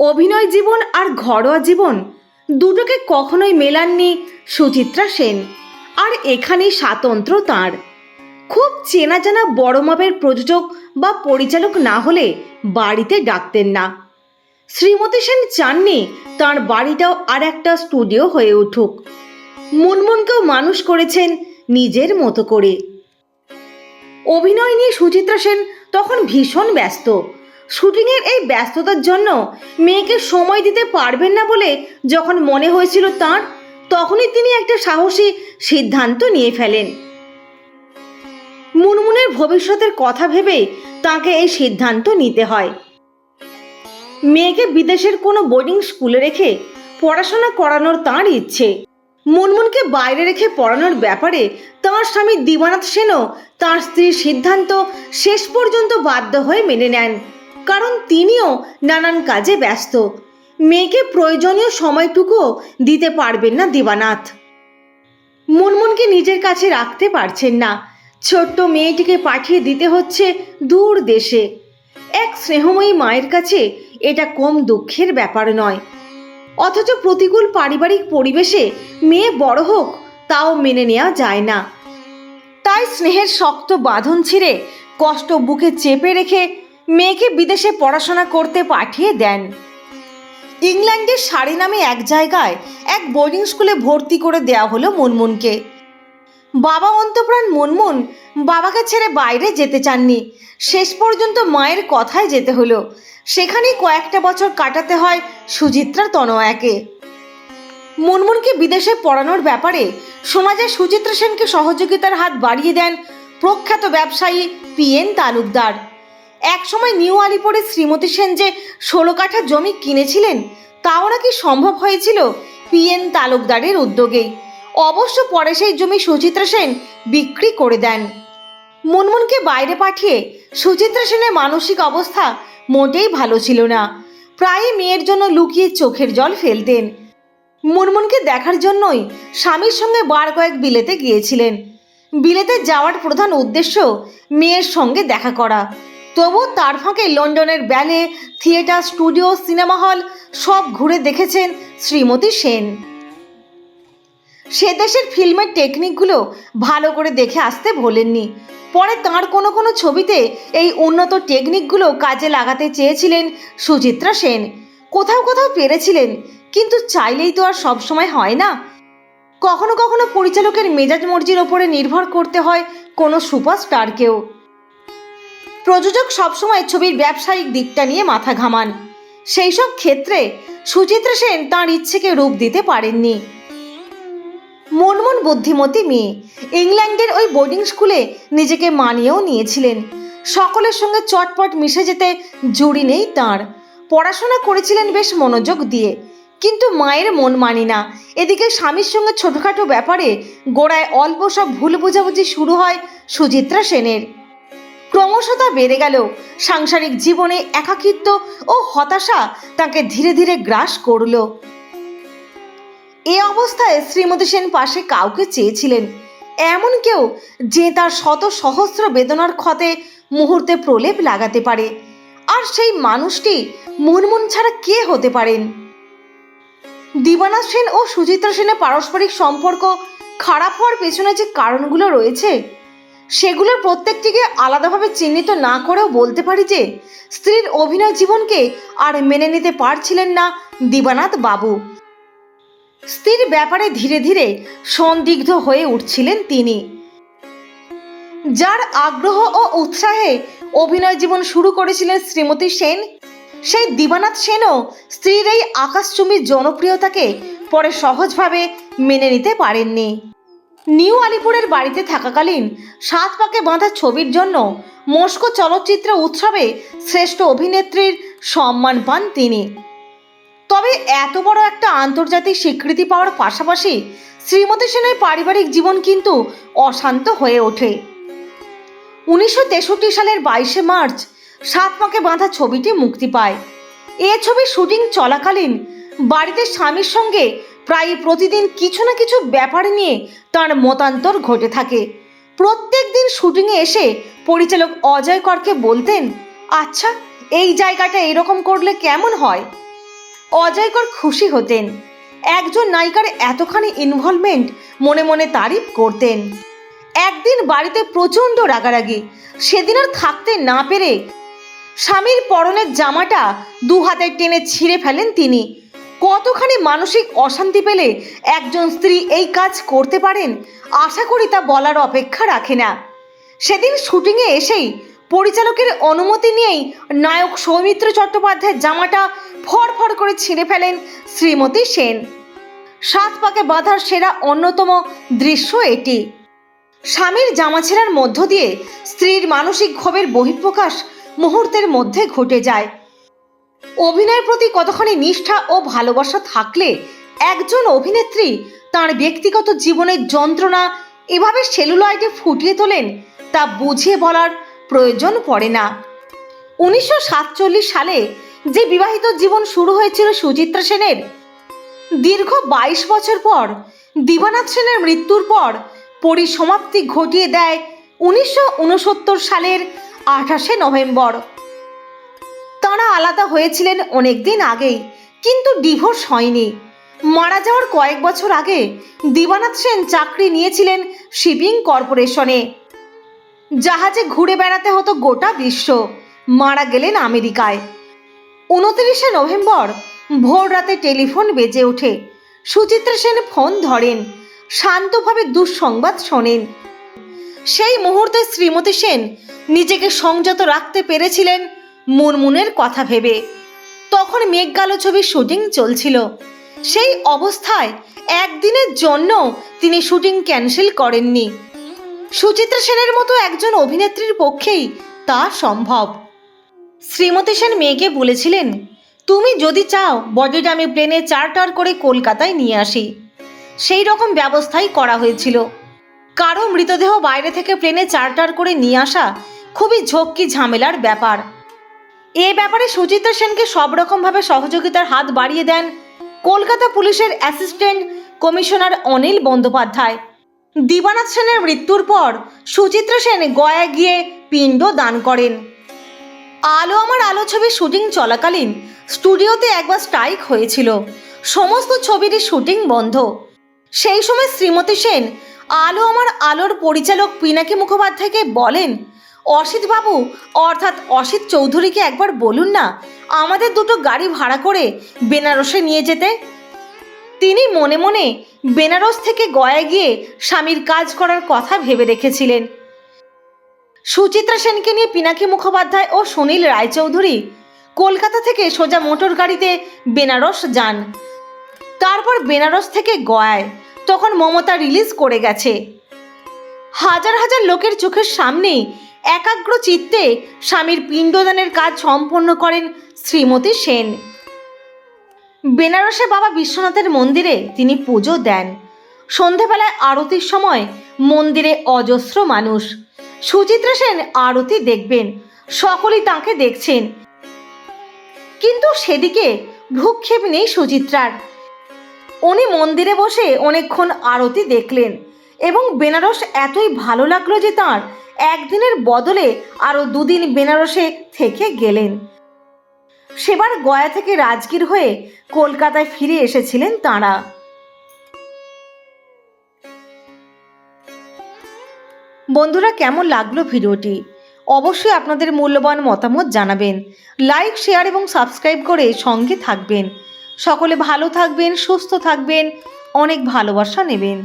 অভিনয় জীবন আর ঘরোয়া জীবন, দুটোকে কখনোই মেলাননি সুচিত্রা সেন। আর এখানেই স্বাতন্ত্র তার। খুব চেনা জানা বড় মাপের প্রযোজক বা পরিচালক না হলে বাড়িতে ডাকতেন না। শ্রীমতী সেন চাননি তার বাড়িটাও আর একটা স্টুডিও হয়ে উঠুক। মুনমুনকেও মানুষ করেছেন নিজের মতো করে। অভিনয় নিয়ে সুচিত্রা সেন তখন ভীষণ ব্যস্ত। শুটিংয়ের এই ব্যস্ততার জন্য মেয়েকে সময় দিতে পারবেন না বলে যখন মনে হয়েছিল তার, তখনই তিনি একটা সাহসী সিদ্ধান্ত নিয়ে ফেলেন। মুনমুনের ভবিষ্যতের কথা ভেবে তাকে এই সিদ্ধান্ত নিতে হয়। মেয়েকে বিদেশের কোনো বোর্ডিং স্কুলে রেখে পড়াশোনা করানোর তার ইচ্ছে। মুনমুনকে বাইরে রেখে পড়ানোর ব্যাপারে তাঁর স্বামী দিবানাথ সেনও তার স্ত্রীর সিদ্ধান্ত শেষ পর্যন্ত বাধ্য হয়ে মেনে নেন। কারণ তিনিও নানান কাজে ব্যস্ত। মেয়েকে প্রয়োজনীয় সময়টুকুও দিতে পারবেন না দিবানাথ। মুনমুনকে নিজের কাছে রাখতে পারছেন না। ছোট্ট মেয়েটিকে পাঠিয়ে দিতে হচ্ছে দূর দেশে। এক স্নেহময়ী মায়ের কাছে এটা কম দুঃখের ব্যাপার নয়। অথচ প্রতিকূল পারিবারিক পরিবেশে মেয়ে বড় হোক, তাও মেনে নেওয়া যায় না। তাই স্নেহের শক্ত বাঁধন ছিঁড়ে কষ্ট বুকে চেপে রেখে মেয়েকে বিদেশে পড়াশোনা করতে পাঠিয়ে দেন। ইংল্যান্ডের সারি নামে এক জায়গায় এক বোর্ডিং স্কুলে ভর্তি করে দেওয়া হলো মুনমুনকে। বাবা অন্তপ্রাণ মুনমুন বাবাকে ছেড়ে বাইরে যেতে চাননি। শেষ পর্যন্ত মায়ের কথায় যেতে হলো। সেখানেই কয়েকটা বছর কাটাতে হয় সুচিত্রা তনয়াকে। মুনমুনকে বিদেশে পড়ানোর ব্যাপারে শোনা যায় সুচিত্রা সেনকে সহযোগিতার হাত বাড়িয়ে দেন প্রখ্যাত ব্যবসায়ী পি এন তালুকদার। একসময় নিউ আলিপুরে শ্রীমতী সেন যে ষোলো কাঠা জমি কিনেছিলেন, তাও নাকি সম্ভব হয়েছিল পিএন তালুকদারের উদ্যোগেই অবশ্য পরে সেই জমি সুচিত্রা সেন বিক্রি করে দেন। মুনমুনকে বাইরে পাঠিয়ে সুচিত্রা সেনের মানসিক অবস্থা মোটেই ভালো ছিল না। প্রায়ই মেয়ের জন্য লুকিয়ে চোখের জল ফেলতেন। মুনমুনকে দেখার জন্যই স্বামীর সঙ্গে বার কয়েক বিলেতে গিয়েছিলেন। বিলেতে যাওয়ার প্রধান উদ্দেশ্য মেয়ের সঙ্গে দেখা করা। তবু তার ফাঁকে লন্ডনের ব্যালে, থিয়েটার, স্টুডিও, সিনেমা হল সব ঘুরে দেখেছেন শ্রীমতী সেন। সে দেশের ফিল্মের টেকনিকগুলো ভালো করে দেখে আসতে ভোলেননি। পরে তার কোনো কোনো ছবিতে এই উন্নত টেকনিকগুলো কাজে লাগাতে চেয়েছিলেন সুচিত্রা সেন। কোথাও কোথাও পেরেছিলেন, কিন্তু চাইলেই তো আর সবসময় হয় না। কখনো কখনো পরিচালকের মেজাজ মর্জির ওপরে নির্ভর করতে হয় কোনো সুপারস্টারকেও। প্রযোজক সবসময় ছবির ব্যবসায়িক দিকটা নিয়ে মাথা ঘামান। সেই সব ক্ষেত্রে সুচিত্রা সেন তাঁর ইচ্ছেকে রূপ দিতে পারেননি। মনমন বুদ্ধিমতী মেয়ে। ইংল্যান্ডের ওই বোর্ডিং স্কুলে নিজেকে মানিয়েও নিয়েছিলেন। সকলের সঙ্গে চটপট মিশে যেতে জুড়ি নেই তাঁর। পড়াশোনা করেছিলেন বেশ মনোযোগ দিয়ে। কিন্তু মায়ের মন মানি না। এদিকে স্বামীর সঙ্গে ছোটোখাটো ব্যাপারে গোড়ায় অল্প সব ভুল বোঝাবুঝি শুরু হয় সুচিত্রা সেনের। ক্রমশ তা বেড়ে গেল সাংসারিক জীবনে একাকিত্ব ও হতাশা তাকে ধীরে ধীরে গ্রাস করল। এ অবস্থায় শ্রীমতী সেন পাশে কাউকে চেয়েছিলেন। এমন কেউ যে তার শত সহস্র বেদনার ক্ষতে মুহূর্তে প্রলেপ লাগাতে পারে। আর সেই মানুষটি মুনমুন ছাড়া কে হতে পারেন? দিবানাথ সেন ও সুচিত্রা সেনের পারস্পরিক সম্পর্ক খারাপ হওয়ার পেছনে যে কারণগুলো রয়েছে সেগুলোর প্রত্যেকটিকে আলাদাভাবে চিহ্নিত না করেও বলতে পারি যে, স্ত্রীর অভিনয় জীবনকে আর মেনে নিতে পারছিলেন না দিবানাথ বাবু। স্ত্রীর ব্যাপারে ধীরে ধীরে সন্দিগ্ধ হয়ে উঠছিলেন তিনি। যার আগ্রহ ও উৎসাহে অভিনয় জীবন শুরু করেছিলেন শ্রীমতী সেন, সেই দিবানাথ সেনও স্ত্রীর এই আকাশচুম্বী জনপ্রিয়তাকে পরে সহজভাবে মেনে নিতে পারেননি। নিউ আলিপুরের বাড়িতে থাকাকালীন সাত পাকে বাঁধা ছবির জন্য মস্কো চলচ্চিত্র উৎসবে শ্রেষ্ঠ অভিনেত্রীর সম্মান পান তিনি। তবে এত বড় একটা আন্তর্জাতিক স্বীকৃতি পাওয়ার পাশাপাশি শ্রীমতী সেনের পারিবারিক জীবন কিন্তু অশান্ত হয়ে ওঠে। উনিশশো তেষট্টি সালের বাইশে মার্চ সাত মাকে বাঁধা ছবিটি মুক্তি পায়। এ ছবির শুটিং চলাকালীন বাড়িতে স্বামীর সঙ্গে প্রায় প্রতিদিন কিছু না কিছু ব্যাপার নিয়ে তার মতান্তর ঘটে থাকে। প্রত্যেক দিন শুটিংয়ে এসে পরিচালক অজয় করকে বলতেন আচ্ছা এই জায়গাটা এরকম করলে কেমন হয়? অজয়কর খুশি হতেন। একজন নায়িকার এতখানি ইনভলভমেন্ট মনে মনে তারিফ করতেন। একদিন বাড়িতে প্রচণ্ড রাগারাগি, সেদিন আর থাকতে না পেরে স্বামীর পরনের জামাটা দু হাতে টেনে ছিঁড়ে ফেলেন তিনি। কতখানি মানসিক অশান্তি পেলে একজন স্ত্রী এই কাজ করতে পারেন? আশা করি তা বলার অপেক্ষা রাখে না। সেদিন শুটিংয়ে এসেই পরিচালকের অনুমতি নিয়েই নায়ক সৌমিত্র চট্টোপাধ্যায়ের জামাটা ফড়ফড় করে ছিঁড়ে ফেলেন শ্রীমতী সেন। সাত পাকে বাঁধার সেরা অন্যতম দৃশ্য এটি। স্বামীর জামা ছেঁড়ার মধ্য দিয়ে স্ত্রীর মানসিক ক্ষোভের বহিঃপ্রকাশ মুহূর্তের মধ্যে ঘটে যায়। অভিনয়ের প্রতি কতখানি নিষ্ঠা ও ভালোবাসা থাকলে একজন অভিনেত্রী তার ব্যক্তিগত জীবনের যন্ত্রণা এভাবে সেলুলয়েডে ফুটিয়ে তোলেন তা বুঝিয়ে বলার প্রয়োজন পড়ে না। উনিশশো সাতচল্লিশ সালে যে বিবাহিত জীবন শুরু হয়েছিল সুচিত্রা সেনের, দীর্ঘ বাইশ বছর পর দিবানাথ সেনের মৃত্যুর পর পরিসমাপ্তি ঘটিয়ে দেয় উনিশশো উনসত্তর সালের আঠাশে নভেম্বর। তাঁরা আলাদা হয়েছিলেন অনেক দিন আগেই, কিন্তু ডিভোর্স হয়নি। মারা যাওয়ার কয়েক বছর আগে দিবানাথ সেন চাকরি নিয়েছিলেন শিপিং কর্পোরেশনে। জাহাজে ঘুরে বেড়াতে হতো গোটা বিশ্ব। মারা গেলেন আমেরিকায়। উনত্রিশে নভেম্বর ভোর রাতে টেলিফোন বেজে ওঠে। সুচিত্রা সেন ফোন ধরেন, শান্তভাবে দুঃসংবাদ শোনেন। সেই মুহূর্তে শ্রীমতী সেন নিজেকে সংযত রাখতে পেরেছিলেন মুনমুনের কথা ভেবে। তখন মেঘগালো ছবির শুটিং চলছিল। সেই অবস্থায় একদিনের জন্য তিনি শুটিং ক্যান্সেল করেননি। সুচিত্রা সেনের মতো একজন অভিনেত্রীর পক্ষেই তা সম্ভব। শ্রীমতী সেন মেয়েকে বলেছিলেন, তুমি যদি চাও, বডিটা আমি প্লেনে চার্টার করে কলকাতায় নিয়ে আসি। সেই রকম ব্যবস্থাই করা হয়েছিল। কারও মৃতদেহ বাইরে থেকে প্লেনে চার্টার করে নিয়ে আসা খুবই ঝক্কি ঝামেলার ব্যাপার। এ ব্যাপারে সুচিত্রা সেনকে সব রকমভাবে সহযোগিতার হাত বাড়িয়ে দেন কলকাতা পুলিশের অ্যাসিস্ট্যান্ট কমিশনার অনিল বন্দ্যোপাধ্যায়। দিবানাথ সেনের মৃত্যুর পর সুচিত্রা সেন গয়া গিয়ে পিণ্ড দান করেন। আলো আমার আলো ছবির শুটিং চলাকালীন স্টুডিওতে একবার স্ট্রাইক হয়েছিল। সমস্ত ছবিরই শুটিং বন্ধ। সেই সময় শ্রীমতী সেন, আলো আমার আলোর পরিচালক পিনাকি মুখোপাধ্যায়কে বলেন অসিত বাবু, অর্থাৎ অসিত চৌধুরীকে একবার বলুন না, আমাদের দুটো গাড়ি ভাড়া করে বেনারসে নিয়ে যেতে। তিনি মনে মনে বেনারস থেকে গয়া গিয়ে স্বামীর কাজ করার কথা ভেবে রেখেছিলেন। সুচিত্রা সেনকে নিয়ে পিনাকি মুখোপাধ্যায় ও সুনীল রায়চৌধুরী কলকাতা থেকে সোজা মোটর গাড়িতে বেনারস যান। তারপর বেনারস থেকে গয়ায়, তখন মমতা রিলিজ করে গেছে। হাজার হাজার লোকের চোখের সামনেই একাগ্র চিত্তে স্বামীর পিণ্ডদানের কাজ সম্পন্ন করেন শ্রীমতী সেন। বেনারসে বাবা বিশ্বনাথের মন্দিরে তিনি পুজো দেন। সন্ধেবেলায় আরতির সময় মন্দিরে অজস্র মানুষ। সুচিত্রা সেন আরতি দেখবেন, সকলেই তাকে দেখছেন। কিন্তু সেদিকে ভ্রুক্ষেপ নেই সুচিত্রার। উনি মন্দিরে বসে অনেকক্ষণ আরতি দেখলেন। এবং বেনারস এতই ভালো লাগল যে তাঁর একদিনের বদলে আরও দুদিন বেনারসে থেকে গেলেন। সেবার গয়া থেকে রাজগীর হয়ে কলকাতায় ফিরে এসেছিলেন তাঁরা। বন্ধুরা, কেমন লাগল ভিডিওটি? অবশ্যই আপনাদের মূল্যবান মতামত জানাবেন। লাইক, শেয়ার এবং সাবস্ক্রাইব করে সঙ্গে থাকবেন। সকলে ভালো থাকবেন, সুস্থ থাকবেন, অনেক ভালোবাসা নেবেন।